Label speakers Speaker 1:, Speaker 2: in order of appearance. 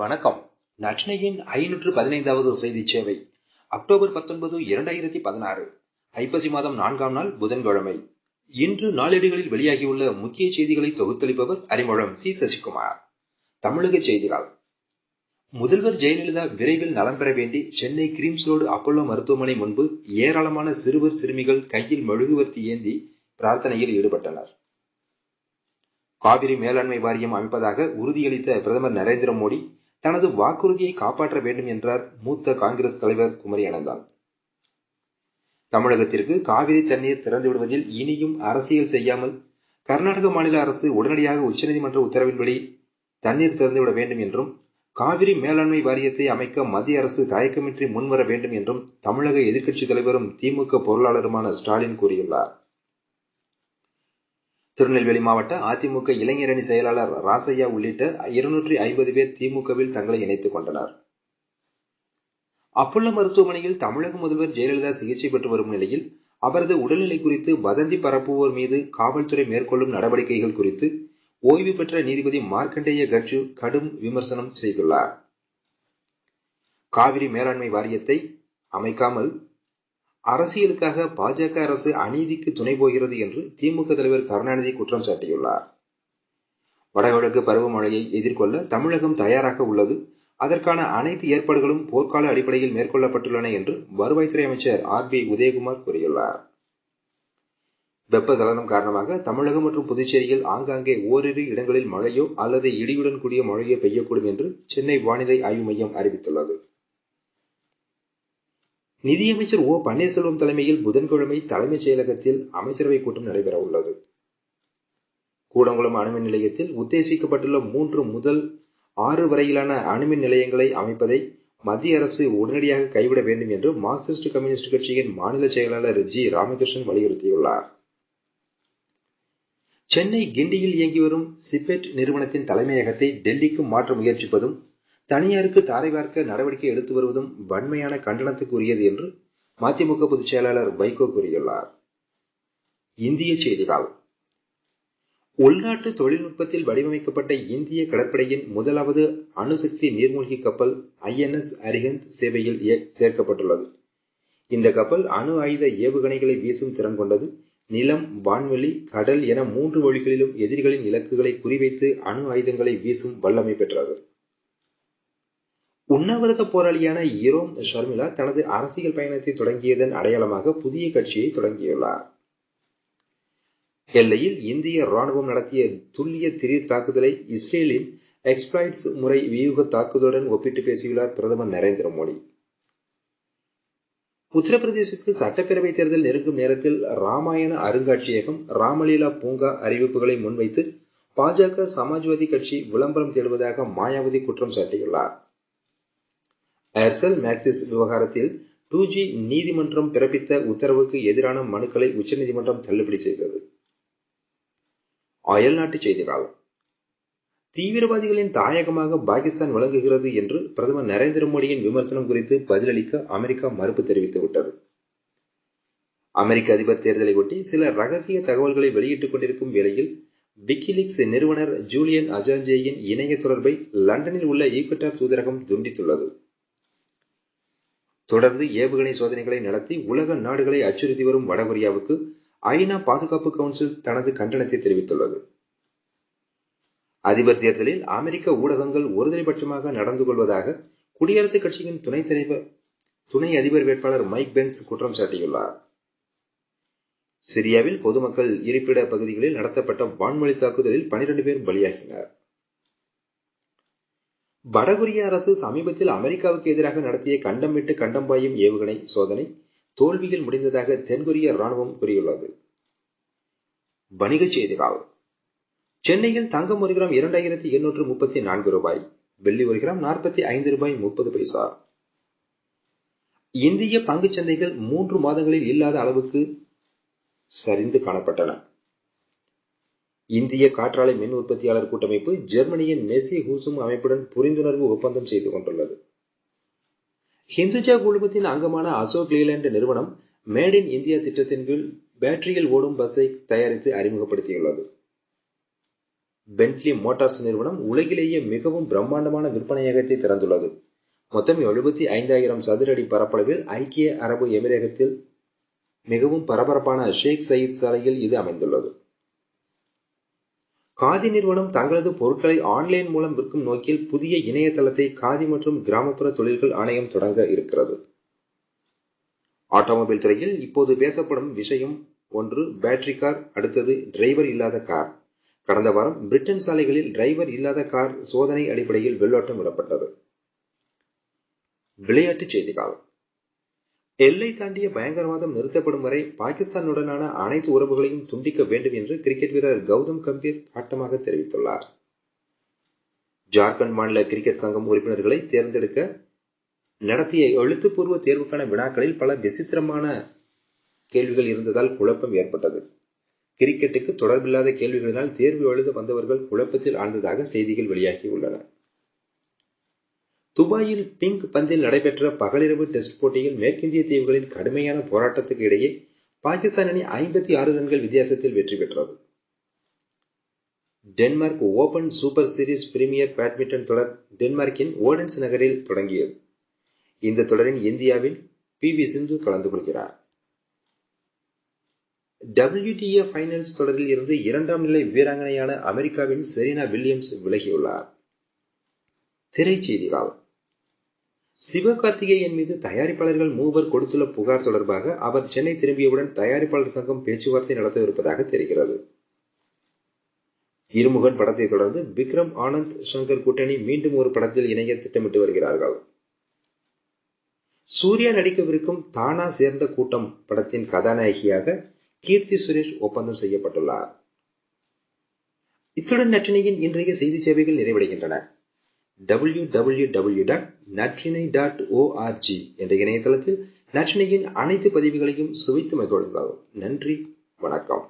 Speaker 1: வணக்கம் நட்டினையின் ஐநூற்று பதினைந்தாவது செய்தி சேவை அக்டோபர் பத்தொன்பது இரண்டாயிரத்தி பதினாறு ஐப்பசி மாதம் நான்காம் நாள் புதன்கிழமை இன்று நாளேடுகளில் வெளியாகியுள்ள முக்கிய செய்திகளை தொகுத்தளிப்பவர் அறிமுகம் சி சசிகுமார் தமிழக செய்திகள் முதல்வர் ஜெயலலிதா விரைவில் நலம் பெற வேண்டி சென்னை கிரீம்ஸ் ரோடு அப்பல்லோ மருத்துவமனை முன்பு ஏராளமான சிறுவர் சிறுமிகள் கையில் மெழுகுவர்த்தி ஏந்தி பிரார்த்தனையில் ஈடுபட்டனர் காவிரி மேலாண்மை வாரியம் அமைப்பதாக உறுதியளித்த பிரதமர் நரேந்திர மோடி தனது வாக்குறுதியை காப்பாற்ற வேண்டும் என்றார் மூத்த காங்கிரஸ் தலைவர் குமரி அனந்தான் தமிழகத்திற்கு காவிரி தண்ணீர் திறந்து விடுவதில் இனியும் அரசியல் செய்யாமல் கர்நாடக மாநில அரசு உடனடியாக உச்சநீதிமன்ற உத்தரவின்படி தண்ணீர் திறந்துவிட வேண்டும் என்றும் காவிரி மேலாண்மை வாரியத்தை அமைக்க மத்திய அரசு தயக்கமின்றி முன்வர வேண்டும் என்றும் தமிழக எதிர்க்கட்சித் தலைவரும் திமுக பொருளாளருமான ஸ்டாலின் கூறியுள்ளார் திருநெல்வேலி மாவட்ட அதிமுக இளைஞரணி செயலாளர் ராசையா உள்ளிட்ட இருநூற்றி ஐம்பது பேர் திமுகவில் தங்களை இணைத்துக் கொண்டனர் அப்பல்லோ மருத்துவமனையில் தமிழக முதல்வர் ஜெயலலிதா சிகிச்சை பெற்று வரும் நிலையில் அவரது உடல்நிலை குறித்து வதந்தி பரப்புவோர் மீது காவல்துறை மேற்கொள்ளும் நடவடிக்கைகள் குறித்து ஓய்வு பெற்ற நீதிபதி மார்க்கண்டேய கட்சு கடும் விமர்சனம் செய்துள்ளார் காவிரி மேலாண்மை வாரியத்தை அமைக்காமல் அரசியலுக்காக பாஜக அரசு அநீதிக்கு துணை போகிறது என்று திமுக தலைவர் கருணாநிதி குற்றம் சாட்டியுள்ளார் வடகிழக்கு பருவமழையை எதிர்கொள்ள தமிழகம் தயாராக உள்ளது அதற்கான அனைத்து ஏற்பாடுகளும் போர்க்கால அடிப்படையில் மேற்கொள்ளப்பட்டுள்ளன என்று வருவாய்த்துறை அமைச்சர் ஆர் பி உதயகுமார் கூறியுள்ளார் வெப்ப சலனம் காரணமாக தமிழகம் மற்றும் புதுச்சேரியில் ஆங்காங்கே ஓரிரு இடங்களில் மழையோ அல்லது இடியுடன் கூடிய மழையோ பெய்யக்கூடும் என்று சென்னை வானிலை ஆய்வு மையம் அறிவித்துள்ளது நிதியமைச்சர் ஓ பன்னீர்செல்வம் தலைமையில் புதன்கிழமை தலைமைச் செயலகத்தில் அமைச்சரவை கூட்டம் நடைபெற உள்ளது கூடங்குளம் அணுமின் நிலையத்தில் உத்தேசிக்கப்பட்டுள்ள மூன்று முதல் ஆறு வரையிலான அணுமின் நிலையங்களை அமைப்பதை மத்திய அரசு உடனடியாக கைவிட வேண்டும் என்று மார்க்சிஸ்ட் கம்யூனிஸ்ட் கட்சியின் மாநில செயலாளர் ஜி ராமகிருஷ்ணன் வலியுறுத்தியுள்ளார் சென்னை கிண்டியில் இயங்கி வரும் சிபெட் நிறுவனத்தின் தலைமையகத்தை டெல்லிக்கு மாற்ற முயற்சிப்பதும் தனியாருக்கு தாரை பார்க்க நடவடிக்கை எடுத்து வருவதும் வன்மையான கண்டனத்துக்குரியது என்று மதிமுக பொதுச் செயலாளர் வைகோ கூறியுள்ளார் இந்திய செய்திகள் உள்நாட்டு தொழில்நுட்பத்தில் வடிவமைக்கப்பட்ட இந்திய கடற்படையின் முதலாவது அணுசக்தி நீர்மூழ்கி கப்பல் ஐஎன்எஸ் அரிஹந்த் சேவையில் சேர்க்கப்பட்டுள்ளது இந்த கப்பல் அணு ஆயுத ஏவுகணைகளை வீசும் திறன் கொண்டது நிலம் வான்வெளி கடல் என மூன்று வழிகளிலும் எதிரிகளின் இலக்குகளை குறிவைத்து அணு ஆயுதங்களை வீசும் வல்லமை பெற்றது உண்ணாவிரத போராளியான இரோம் ஷர்மிளா தனது அரசியல் பயணத்தை தொடங்கியதன் அடையாளமாக புதிய கட்சியை தொடங்கியுள்ளார் எல்லையில் இந்திய ராணுவம் நடத்திய துல்லிய திடீர் தாக்குதலை இஸ்ரேலின் எக்ஸ்பிரைஸ் முறை வியூக தாக்குதலுடன் ஒப்பிட்டு பேசியுள்ளார் பிரதமர் நரேந்திர மோடி உத்தரப்பிரதேசத்தில் சட்டப்பேரவை தேர்தல் நெருங்கும் நேரத்தில் ராமாயண அருங்காட்சியகம் ராமலீலா பூங்கா அறிவிப்புகளை முன்வைத்து பாஜக சமாஜ்வாதி கட்சி விளம்பரம் தேடுவதாக மாயாவதி குற்றம் சாட்டியுள்ளார் ஏர்செல் மேக்சிஸ் விவகாரத்தில் டூ ஜி நீதிமன்றம் பிறப்பித்த உத்தரவுக்கு எதிரான மனுக்களை உச்சநீதிமன்றம் தள்ளுபடி செய்தது அயல்நாட்டு செய்திகள் தீவிரவாதிகளின் தாயகமாக பாகிஸ்தான் விளங்குகிறது என்று பிரதமர் நரேந்திர மோடியின் விமர்சனம் குறித்து பதிலளிக்க அமெரிக்கா மறுப்பு தெரிவித்துவிட்டது அமெரிக்க அதிபர் தேர்தலை ஒட்டி சில ரகசிய தகவல்களை வெளியிட்டுக் கொண்டிருக்கும் வேளையில் விக்கிலீக்ஸ் நிறுவனர் ஜூலியன் அஜாஞ்சேயின் இணைய தொடர்பை லண்டனில் உள்ள ஈக்வட்டார் தூதரகம் துண்டித்துள்ளது தொடர்ந்து ஏவுகணை சோதனைகளை நடத்தி உலக நாடுகளை அச்சுறுத்தி வரும் வடகொரியாவுக்கு ஐநா பாதுகாப்பு கவுன்சில் தனது கண்டனத்தை தெரிவித்துள்ளது அதிபர் தேர்தலில் அமெரிக்க ஊடகங்கள் ஒருதலைபட்சமாக நடந்து கொள்வதாக குடியரசுக் கட்சியின் துணைத் தலைவர் துணை அதிபர் வேட்பாளர் மைக் பென்ஸ் குற்றம் சாட்டியுள்ளார் சிரியாவில் பொதுமக்கள் இருப்பிட பகுதிகளில் நடத்தப்பட்ட வான்மொழி தாக்குதலில் பனிரெண்டு பேர் பலியாகினர் வடகொரிய அரசு சமீபத்தில் அமெரிக்காவுக்கு எதிராக நடத்திய கண்டம் விட்டு கண்டம் பாயும் ஏவுகணை சோதனை தோல்வியில் முடிந்ததாக தென்கொரிய ராணுவம் கூறியுள்ளது வணிகச் செய்திகள் சென்னையில் தங்கம் ஒரு கிராம் இரண்டாயிரத்தி எண்ணூற்று முப்பத்தி நான்கு ரூபாய் வெள்ளி ஒரு கிராம் நாற்பத்தி ஐந்து ரூபாய் முப்பது பைசா இந்திய சந்தைகள் மூன்று மாதங்களில் இல்லாத அளவுக்கு சரிந்து காணப்பட்டன இந்திய காற்றாலை மின் உற்பத்தியாளர் கூட்டமைப்பு ஜெர்மனியின் மெஸ்ஸி ஹூசும் அமைப்புடன் புரிந்துணர்வு ஒப்பந்தம் செய்து கொண்டுள்ளது ஹிந்துஜா குழுமத்தின் அங்கமான அசோக் லீலாண்ட் நிறுவனம் மேட் இன் இந்தியா திட்டத்தின் கீழ் பேட்டரியில் ஓடும் பஸ்ஸை தயாரித்து அறிமுகப்படுத்தியுள்ளது பென்ட்லி மோட்டார்ஸ் நிறுவனம் உலகிலேயே மிகவும் பிரம்மாண்டமான விற்பனையகத்தை திறந்துள்ளது மொத்தம் எழுபத்தி ஐந்தாயிரம் சதுர அடி பரப்பளவில் ஐக்கிய அரபு எமிரகத்தில் மிகவும் பரபரப்பான ஷேக் சயீத் சாலையில் இது அமைந்துள்ளது காதி நிறுவனம் தங்களது பொருட்களை ஆன்லைன் மூலம் விற்கும் நோக்கில் புதிய இணையதளத்தை காதி மற்றும் கிராமப்புற தொழில்கள் ஆணையம் தொடங்க இருக்கிறது ஆட்டோமொபைல் துறையில் இப்போது பேசப்படும் விஷயம் ஒன்று பேட்டரி கார் அடுத்தது டிரைவர் இல்லாத கார் கடந்த வாரம் பிரிட்டன் சாலைகளில் டிரைவர் இல்லாத கார் சோதனை அடிப்படையில் வெள்ளோட்டம் விடப்பட்டது விளையாட்டுச் செய்திகள் எல்லை தாண்டிய பயங்கரவாதம் நிறுத்தப்படும் வரை பாகிஸ்தானுடனான அனைத்து உறவுகளையும் துண்டிக்க வேண்டும் என்று கிரிக்கெட் வீரர் கௌதம் கம்பீர் ஆட்டமாக தெரிவித்துள்ளார் ஜார்க்கண்ட் மாநில கிரிக்கெட் சங்கம் உறுப்பினர்களை தேர்ந்தெடுக்க நடத்திய எழுத்துப்பூர்வ தேர்வுக்கான வினாக்களில் பல விசித்திரமான கேள்விகள் இருந்ததால் குழப்பம் ஏற்பட்டது கிரிக்கெட்டுக்கு தொடர்பில்லாத கேள்விகளினால் தேர்வு எழுத வந்தவர்கள் குழப்பத்தில் ஆழ்ந்ததாக செய்திகள் வெளியாகியுள்ளன துபாயில் பிங்க் பந்தில் நடைபெற்ற பகலிரவு டெஸ்ட் போட்டியில் மேற்கிந்திய தீவுகளின் கடுமையான போராட்டத்துக்கு இடையே பாகிஸ்தான் அணி ஐம்பத்தி ஆறு ரன்கள் வித்தியாசத்தில் வெற்றி பெற்றது Denmark Open Super Series Premier badminton தொடர் டென்மார்க்கின் ஓடன்ஸ் நகரில் தொடங்கியது இந்த தொடரின் இந்தியாவில் பி வி சிந்து கலந்து கொள்கிறார் டபிள்யூடிஏ ஃபைனல்ஸ் தொடரில் இருந்து இரண்டாம் நிலை வீராங்கனையான அமெரிக்காவின் செரீனா வில்லியம்ஸ் விலகியுள்ளார் திரைச்செய்திகள் சிவகார்த்திகேயன் மீது தயாரிப்பாளர்கள் மூவர் கொடுத்துள்ள புகார் தொடர்பாக அவர் சென்னை திரும்பியவுடன் தயாரிப்பாளர் சங்கம் பேச்சுவார்த்தை நடத்தவிருப்பதாக தெரிகிறது இருமுகன் படத்தை தொடர்ந்து விக்ரம் ஆனந்த் சங்கர் கூட்டணி மீண்டும் ஒரு படத்தில் இணைய திட்டமிட்டு வருகிறார்கள் சூர்யா நடிக்கவிருக்கும் தானா சேர்ந்த கூட்டம் படத்தின் கதாநாயகியாக கீர்த்தி சுரேஷ் ஒப்பந்தம் செய்யப்பட்டுள்ளார் இத்துடன் நற்றினையின் இன்றைய செய்தி சேவைகள் நிறைவடைகின்றன W W W dot Natrinai dot O R G என்ற இணையதளத்தில் நற்றினையின் அனைத்து பதிவுகளையும் சுவைத்து மகிழுங்கள் நன்றி வணக்கம்